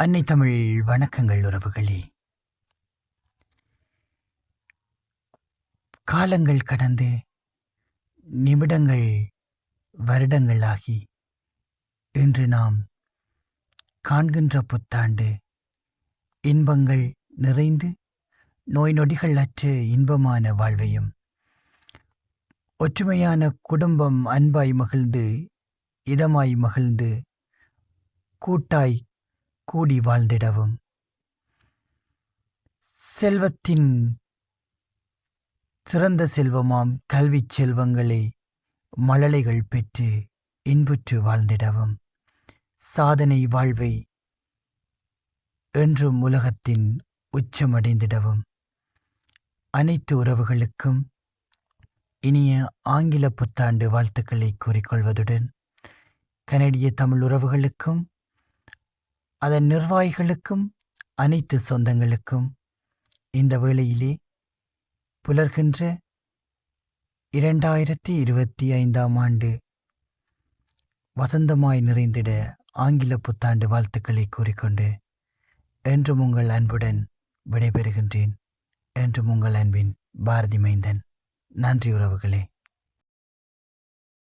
அன்னை தமிழ் வணக்கங்கள் உறவுகளே. காலங்கள் கடந்து நிமிடங்கள் வருடங்களாகி இன்று நாம் காண்கின்ற புத்தாண்டு இன்பங்கள் நிறைந்து நோய் நொடிகள் அற்று இன்பமான வாழ்வையும் ஒற்றுமையான குடும்பம் அன்பாய் மகிழ்ந்து இதமாய் மகிழ்ந்து கூட்டாய் கூடி வாழ்ந்திடவும். செல்வத்தின் சிறந்த செல்வமாம் கல்விச் செல்வங்களை மழலைகள் பெற்று இன்புற்று வாழ்ந்திடவும். சாதனை வாழ்வை என்றும் உலகத்தின் உச்சமடைந்திடவும். அனைத்து உறவுகளுக்கும் இனிய ஆங்கில புத்தாண்டு வாழ்த்துக்களை கூறிக்கொள்வதுடன் கனடிய தமிழ் உறவுகளுக்கும் அதன் நிர்வாகிகளுக்கும் அனைத்து சொந்தங்களுக்கும் இந்த வேளையிலே புலர்கின்ற இரண்டாயிரத்தி இருபத்தி ஐந்தாம் ஆண்டு வசந்தமாய் நிறைந்திட ஆங்கில புத்தாண்டு வாழ்த்துக்களை கூறிக்கொண்டு என்றும் உங்கள் அன்புடன் விடைபெறுகின்றேன். என்றும் உங்கள் அன்பின் பாரதி மைந்தன். நன்றி உறவுகளே.